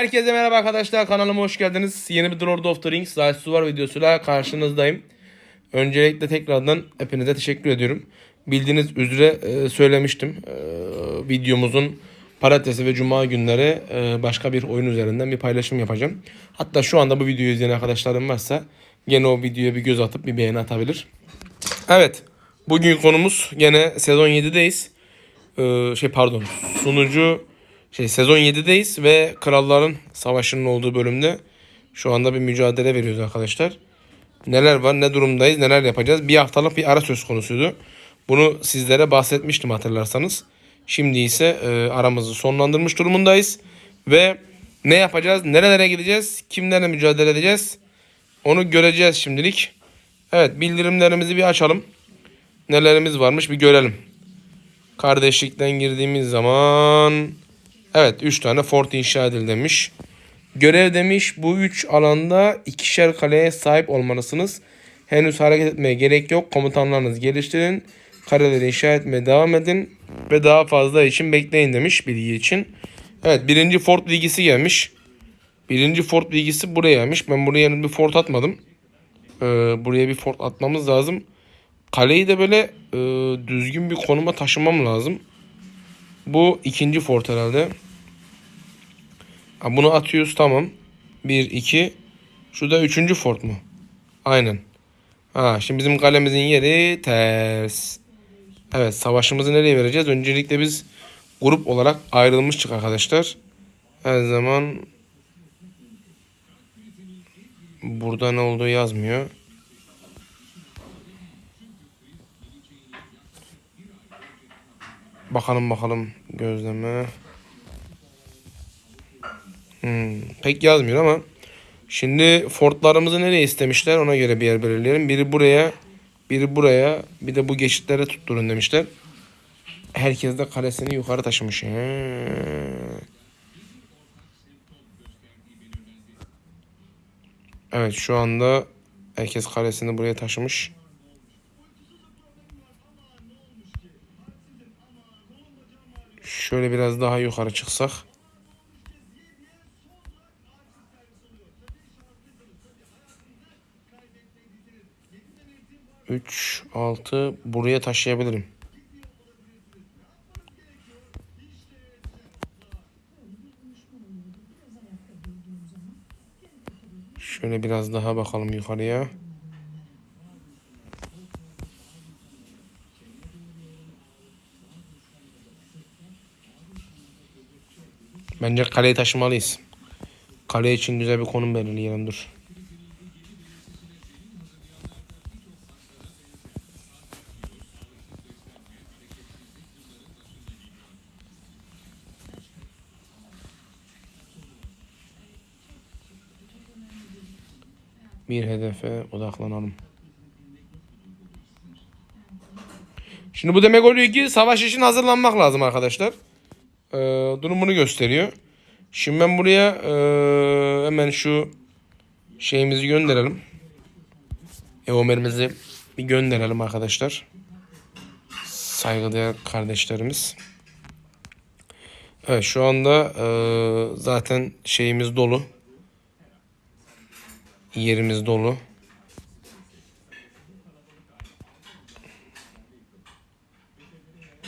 Herkese merhaba arkadaşlar kanalıma hoş geldiniz. Yeni bir Lord of the Rings to War videosuyla karşınızdayım. Öncelikle tekrardan hepinize teşekkür ediyorum. Bildiğiniz üzere e, söylemiştim. E, videomuzun Paratesi ve Cuma günleri e, başka bir oyun üzerinden bir paylaşım yapacağım. Hatta şu anda bu videoyu izleyen arkadaşlarım varsa gene o videoya bir göz atıp bir beğeni atabilir. Evet. Bugün konumuz gene sezon 7'deyiz. Ee, şey pardon sunucu şey sezon 7'deyiz ve Kralların Savaşı'nın olduğu bölümde şu anda bir mücadele veriyoruz arkadaşlar. Neler var ne durumdayız neler yapacağız bir haftalık bir ara söz konusuydu. Bunu sizlere bahsetmiştim hatırlarsanız. Şimdi ise e, aramızı sonlandırmış durumundayız. Ve ne yapacağız nerelere gideceğiz kimlerle mücadele edeceğiz onu göreceğiz şimdilik. Evet bildirimlerimizi bir açalım. Nelerimiz varmış bir görelim. Kardeşlikten girdiğimiz zaman evet 3 tane fort inşa edildi demiş. Görev demiş bu 3 alanda ikişer kaleye sahip olmalısınız. Henüz hareket etmeye gerek yok. Komutanlarınızı geliştirin. Kaleleri inşa etmeye devam edin. Ve daha fazla için bekleyin demiş bilgi için. Evet birinci fort bilgisi gelmiş. Birinci fort bilgisi buraya gelmiş. Ben buraya bir fort atmadım. Ee, buraya bir fort atmamız lazım. Kaleyi de böyle e, düzgün bir konuma taşımam lazım. Bu ikinci fort herhalde. Ha, bunu atıyoruz tamam. Bir, iki. Şurada üçüncü fort mu? Aynen. Ha, şimdi bizim kalemizin yeri ters. Evet savaşımızı nereye vereceğiz? Öncelikle biz grup olarak ayrılmıştık arkadaşlar. Her zaman burada ne olduğu yazmıyor. Bakalım bakalım gözleme. Hmm, pek yazmıyor ama şimdi fortlarımızı nereye istemişler ona göre bir yer belirleyelim. Biri buraya, biri buraya, bir de bu geçitlere tutturun demişler. Herkes de kalesini yukarı taşımış. He. Evet şu anda herkes kalesini buraya taşımış. Şöyle biraz daha yukarı çıksak. Üç, altı buraya taşıyabilirim. Şöyle biraz daha bakalım yukarıya. Bence kaleyi taşımalıyız. Kale için güzel bir konum belirleyelim dur. Bir hedefe odaklanalım. Şimdi bu demek oluyor ki savaş için hazırlanmak lazım arkadaşlar. Ee, durumunu gösteriyor. Şimdi ben buraya e, hemen şu şeyimizi gönderelim. Eomer'imizi bir gönderelim arkadaşlar. Saygıdeğer kardeşlerimiz. Evet şu anda e, zaten şeyimiz dolu. Yerimiz dolu.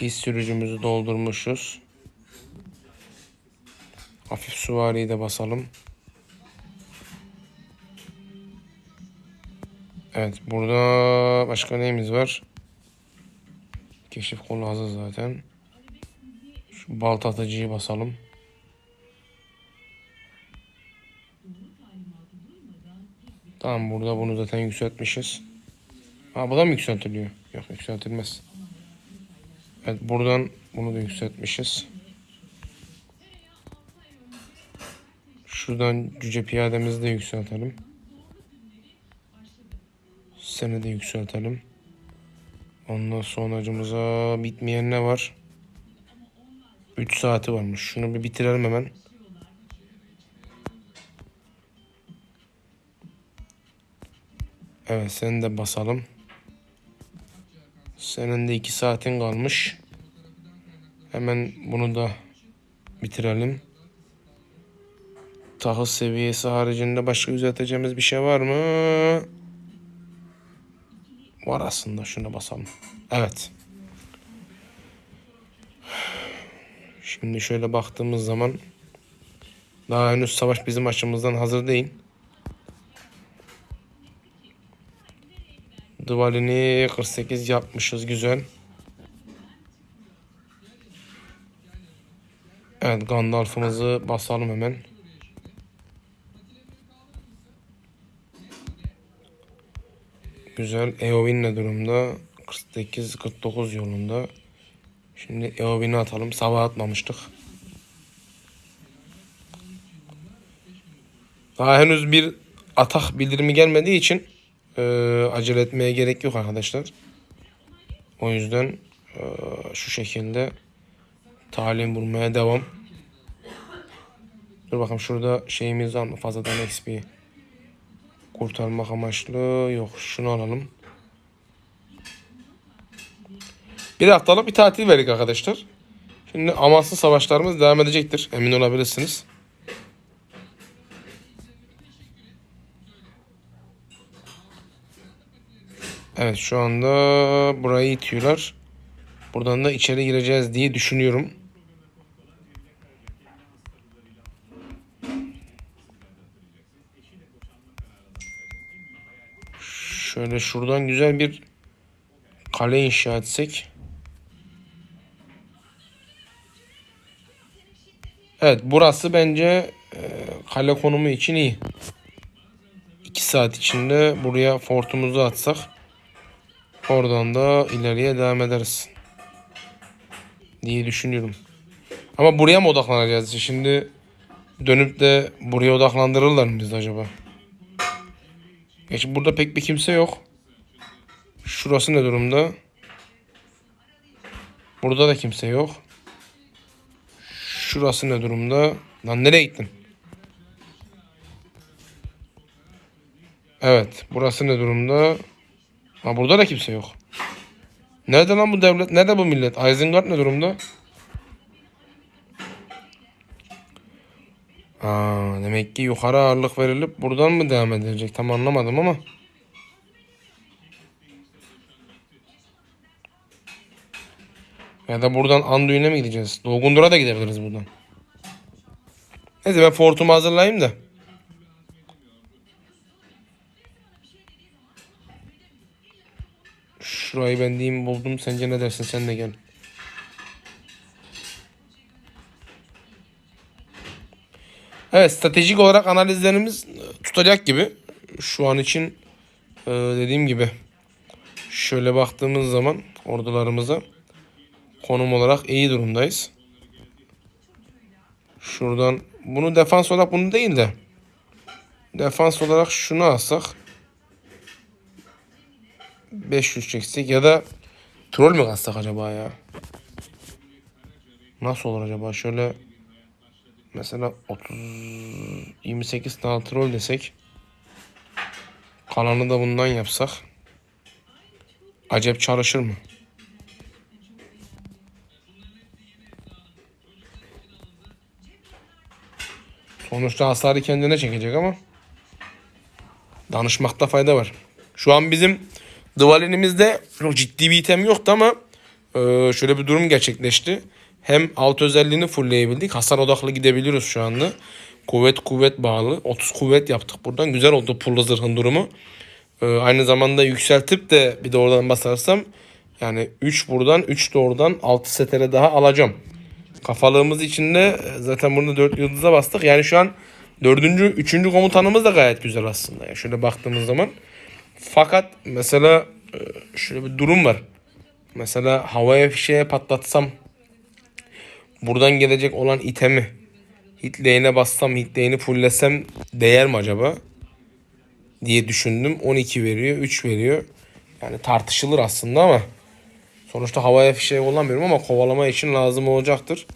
İz sürücümüzü doldurmuşuz. Hafif süvariyi de basalım. Evet burada başka neyimiz var? Keşif kolu hazır zaten. Şu balta atıcıyı basalım. Tamam burada bunu zaten yükseltmişiz. Ha bu da mı yükseltiliyor? Yok yükseltilmez. Evet buradan bunu da yükseltmişiz. Şuradan cüce piyademizi de yükseltelim. Seni de yükseltelim. Ondan sonracımıza bitmeyen ne var? 3 saati varmış. Şunu bir bitirelim hemen. Evet seni de basalım. Senin de 2 saatin kalmış. Hemen bunu da bitirelim. Tahıl seviyesi haricinde başka düzelteceğimiz bir şey var mı? Var aslında. Şuna basalım. Evet. Şimdi şöyle baktığımız zaman daha henüz savaş bizim açımızdan hazır değil. Duvalini 48 yapmışız güzel. Evet Gandalf'ımızı basalım hemen. Güzel. Eowyn ne durumda? 48-49 yolunda. Şimdi Eowyn'i atalım. Sabah atmamıştık. Daha henüz bir atak bildirimi gelmediği için e, acele etmeye gerek yok arkadaşlar. O yüzden e, şu şekilde talim vurmaya devam. Dur bakalım şurada şeyimiz var mı? Fazladan XP. Kurtarmak amaçlı. Yok şunu alalım. Bir haftalık bir tatil verdik arkadaşlar. Şimdi amansız savaşlarımız devam edecektir. Emin olabilirsiniz. Evet şu anda burayı itiyorlar. Buradan da içeri gireceğiz diye düşünüyorum. Şöyle şuradan güzel bir kale inşa etsek. Evet burası bence e, kale konumu için iyi. 2 saat içinde buraya fortumuzu atsak oradan da ileriye devam ederiz diye düşünüyorum. Ama buraya mı odaklanacağız? Şimdi dönüp de buraya odaklandırırlar mı biz acaba? Gerçi burada pek bir kimse yok. Şurası ne durumda? Burada da kimse yok. Şurası ne durumda? Lan nereye gittin? Evet. Burası ne durumda? Ha burada da kimse yok. Nerede lan bu devlet? Nerede bu millet? Isengard ne durumda? Aa, demek ki yukarı ağırlık verilip buradan mı devam edilecek? Tam anlamadım ama. Ya da buradan Anduin'e mi gideceğiz? Doğgundur'a da gidebiliriz buradan. Neyse ben fortumu hazırlayayım da. Şurayı ben diyeyim buldum. Sence ne dersin? Sen de gel. Evet stratejik olarak analizlerimiz e, tutacak gibi. Şu an için e, dediğim gibi şöyle baktığımız zaman ordularımıza konum olarak iyi durumdayız. Şuradan bunu defans olarak bunu değil de defans olarak şunu alsak 500 çeksek ya da troll mü katsak acaba ya? Nasıl olur acaba? Şöyle mesela 30 28 tane troll desek kalanı da bundan yapsak acep çalışır mı? Sonuçta hasarı kendine çekecek ama danışmakta fayda var. Şu an bizim Dvalin'imizde ciddi bir item yoktu ama şöyle bir durum gerçekleşti. Hem alt özelliğini fullleyebildik. Hasar odaklı gidebiliyoruz şu anda. Kuvvet kuvvet bağlı. 30 kuvvet yaptık buradan. Güzel oldu pullu zırhın durumu. E, aynı zamanda yükseltip de bir de oradan basarsam yani 3 buradan 3 de oradan 6 setere daha alacağım. Kafalığımız içinde e, zaten burada 4 yıldıza bastık. Yani şu an 4. 3. komutanımız da gayet güzel aslında. Yani şöyle baktığımız zaman. Fakat mesela e, şöyle bir durum var. Mesela havaya fişeğe patlatsam buradan gelecek olan itemi hitleyine bassam hitleyini fulllesem değer mi acaba? diye düşündüm. 12 veriyor, 3 veriyor. Yani tartışılır aslında ama sonuçta havaya fişeği kullanmıyorum ama kovalama için lazım olacaktır.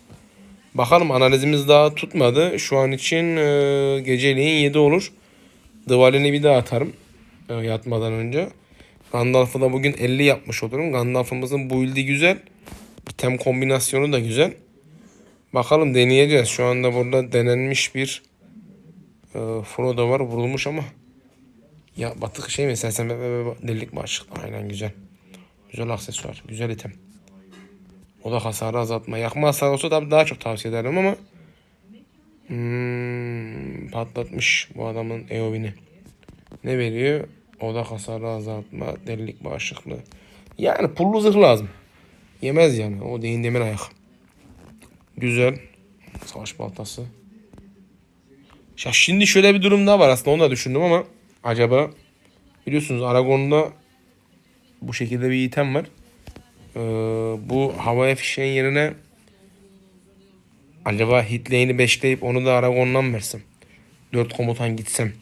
Bakalım analizimiz daha tutmadı. Şu an için e, geceliğin 7 olur. Dvalini bir daha atarım e, yatmadan önce. Gandalf'ı da bugün 50 yapmış olurum. Gandalf'ımızın build'i güzel. Item kombinasyonu da güzel. Bakalım deneyeceğiz. Şu anda burada denenmiş bir Ee, Frodo var vurulmuş ama. Ya batık şey mi be- delilik mi açık? Aynen güzel. Güzel aksesuar. Güzel item. O da hasarı azaltma. Yakma hasarı olsa tabii daha çok tavsiye ederim ama hmm, patlatmış bu adamın EOB'ini. Ne veriyor? O da hasarı azaltma, delilik bağışıklığı. Yani pullu zırh lazım. Yemez yani. O değin demir ayak. Güzel. Savaş baltası. Ya şimdi şöyle bir durum daha var aslında onu da düşündüm ama acaba biliyorsunuz Aragon'da bu şekilde bir item var. Ee, bu havaya fişeğin yerine acaba hitlane'i beşleyip onu da Aragon'dan mı versem? 4 komutan gitsem.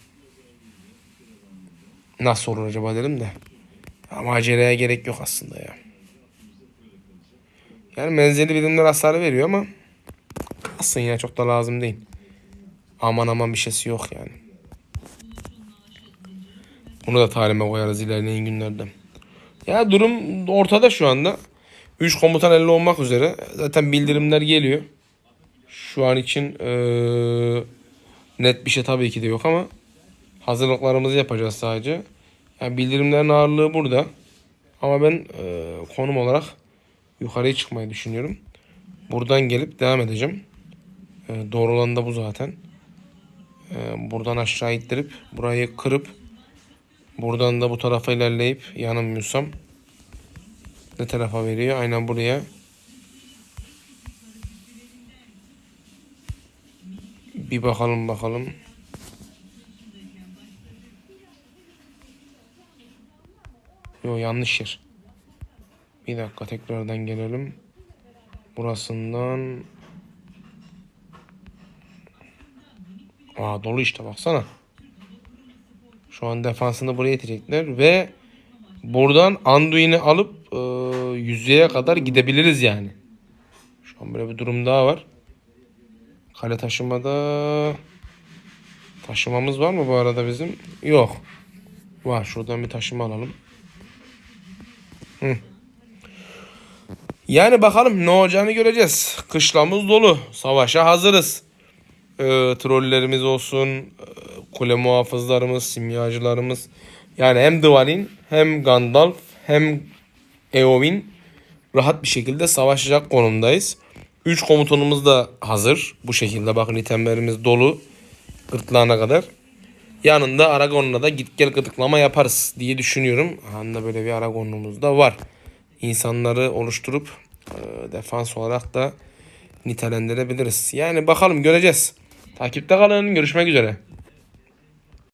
Nasıl olur acaba dedim de. Ama aceleye gerek yok aslında ya. Yani menzili birimler hasarı veriyor ama aslında yine çok da lazım değil. Aman aman bir şeysi yok yani. Bunu da talime koyarız ilerleyen günlerde. Ya durum ortada şu anda. 3 komutan 50 olmak üzere. Zaten bildirimler geliyor. Şu an için eee, net bir şey tabii ki de yok ama hazırlıklarımızı yapacağız sadece. Yani bildirimlerin ağırlığı burada. Ama ben eee, konum olarak yukarıya çıkmayı düşünüyorum. Buradan gelip devam edeceğim. Eee, doğru olan da bu zaten. Eee, buradan aşağı ittirip burayı kırıp buradan da bu tarafa ilerleyip yanılmıyorsam ne tarafa veriyor? Aynen buraya. Bir bakalım bakalım. Yo yanlış yer. Bir dakika tekrardan gelelim. Burasından Aa dolu işte baksana. Şu an defansını buraya itecekler ve buradan Anduin'i alıp e, yüzeye kadar gidebiliriz yani. Şu an böyle bir durum daha var. Kale taşımada taşımamız var mı bu arada bizim? Yok. Var. Şuradan bir taşıma alalım. Hı. Yani bakalım ne olacağını göreceğiz. Kışlamız dolu. Savaşa hazırız. Ee, trollerimiz olsun, e, kule muhafızlarımız, simyacılarımız. Yani hem Dvalin hem Gandalf hem Eowyn rahat bir şekilde savaşacak konumdayız. 3 komutanımız da hazır. Bu şekilde bakın itemlerimiz dolu. Gırtlağına kadar. Yanında Aragon'la da git gel gıdıklama yaparız diye düşünüyorum. Anda böyle bir Aragon'umuz da var. İnsanları oluşturup e, defans olarak da nitelendirebiliriz. Yani bakalım göreceğiz. Takipte kalın. Görüşmek üzere.